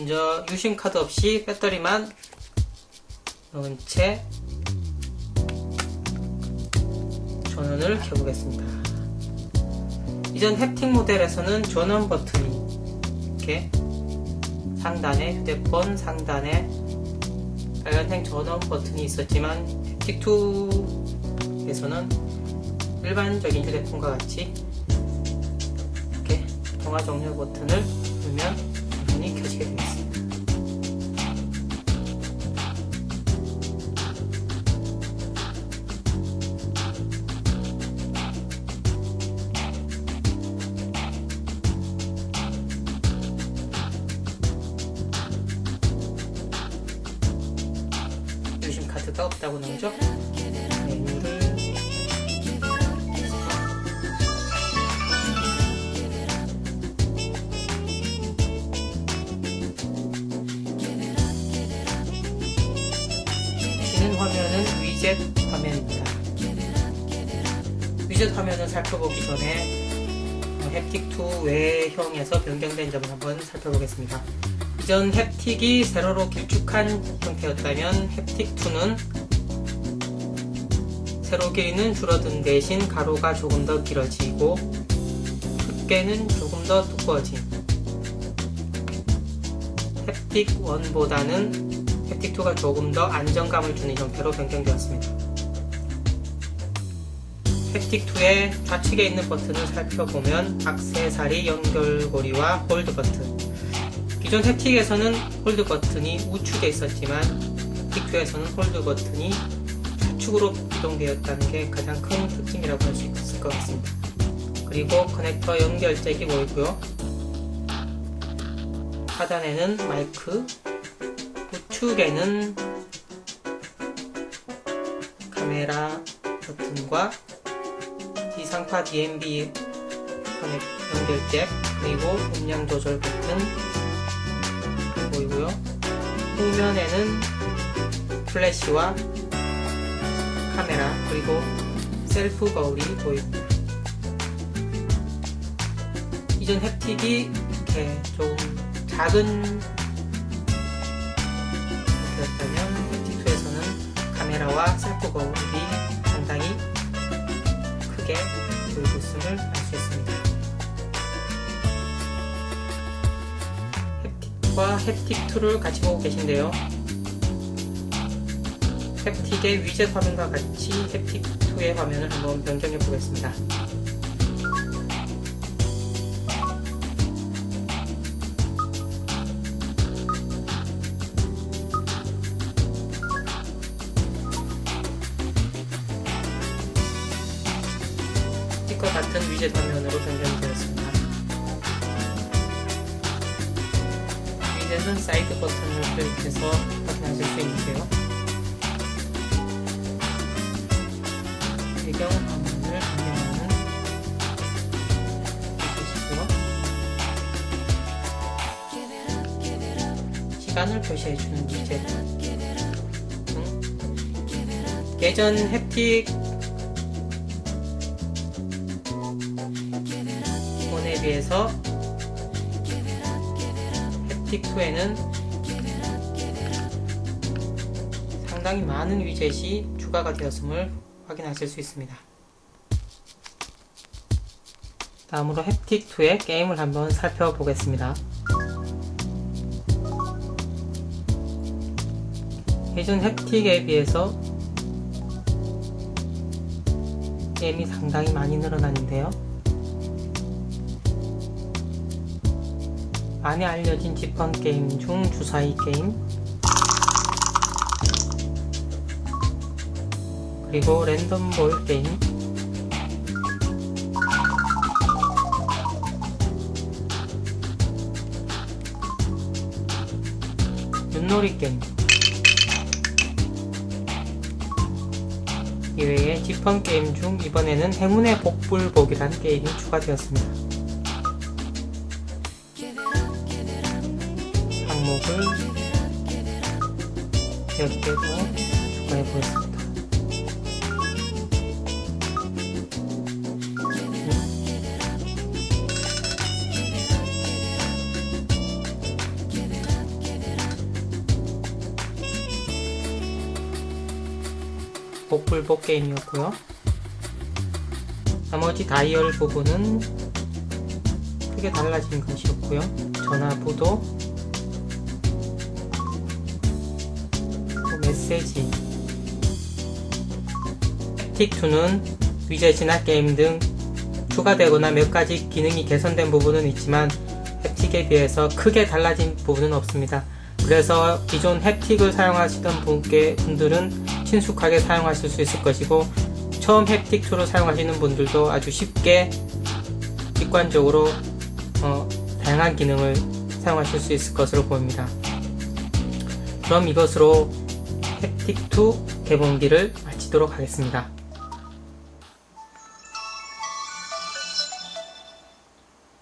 먼저 유심 카드 없이 배터리만 넣은 채 전원을 켜보겠습니다. 이전 햅틱 모델에서는 전원 버튼이 이렇게 상단에 휴대폰 상단에 빨간색 전원 버튼이 있었지만 햅틱2에서는 일반적인 휴대폰과 같이 이렇게 통화 종료 버튼을 누르면 켜지게 되어 있습니다. 유심 카드가 없다고 나오죠? 위젯 화면을 살펴보기 전에 어, 햅틱2 외형에서 변경된 점을 한번 살펴보겠습니다. 이전 햅틱이 세로로 길쭉한 형태였다면 햅틱2는 세로 길이는 줄어든 대신 가로가 조금 더 길어지고 두께는 조금 더 두꺼워진 햅틱 1보다는 햅틱 2가 조금 더 안정감을 주는 형태로 변경되었습니다. 햅틱 2의 좌측에 있는 버튼을 살펴보면 악세사리 연결고리와 홀드 버튼 기존 햅틱에서는 홀드 버튼이 우측에 있었지만 햅틱 2에서는 홀드 버튼이 좌측으로 이동되었다는 게 가장 큰 특징이라고 할 수 있을 것 같습니다. 그리고 커넥터 연결잭이 보이고요. 하단에는 마이크, 우측에는 카메라 버튼과 지 상파 DMB 커넥 연결잭 그리고 음량 조절 버튼 보이고요. 후면에는 플래시와 카메라 그리고 셀프 거울이 보입니다. 이전 햅틱이 이렇게 좀 작은 형태였다면 햅틱2에서는 카메라와 셀프 거울이 보이고 있음을 알수 있습니다. 햅틱과 햅틱2를 같이 보고 계신데요. 햅틱의 위젯 화면과 같이 햅틱2의 화면을 한번 변경해 보겠습니다. 위젯 화면으로 변경되었습니다. 위젯은 사이드 버튼을 클릭해서 확인하실 수 있는데요. 배경 화면을 변경하는 보시고요. 시간을 표시해주는 등 예전 햅틱 비해서 햅틱2에는 상당히 많은 위젯이 추가가 되었음을 확인하실 수 있습니다. 다음으로 햅틱2의 게임을 한번 살펴보겠습니다. 예전 햅틱에 비해서 게임이 상당히 많이 늘어나는데요. 많이 알려진 지펀 게임 중 주사위 게임. 그리고 랜덤볼 게임. 윷놀이 게임. 이외에 지펀 게임 중 이번에는 행운의 복불복이라는 게임이 추가되었습니다. 컵을 이렇게 해서 보내보겠습니다. 복불복 게임이었고요. 나머지 다이얼 부분은 크게 달라진 것이 없고요. 전화부도 메시지 틱2는 위젯 진화 게임 등 추가되거나 몇 가지 기능이 개선된 부분은 있지만 햅틱에 비해서 크게 달라진 부분은 없습니다. 그래서 기존 햅틱을 사용하시던 분께 분들은 친숙하게 사용하실 수 있을 것이고 처음 햅틱2를 사용하시는 분들도 아주 쉽게 직관적으로 어, 다양한 기능을 사용하실 수 있을 것으로 보입니다. 그럼 이것으로 햅틱2 개봉기를 마치도록 하겠습니다.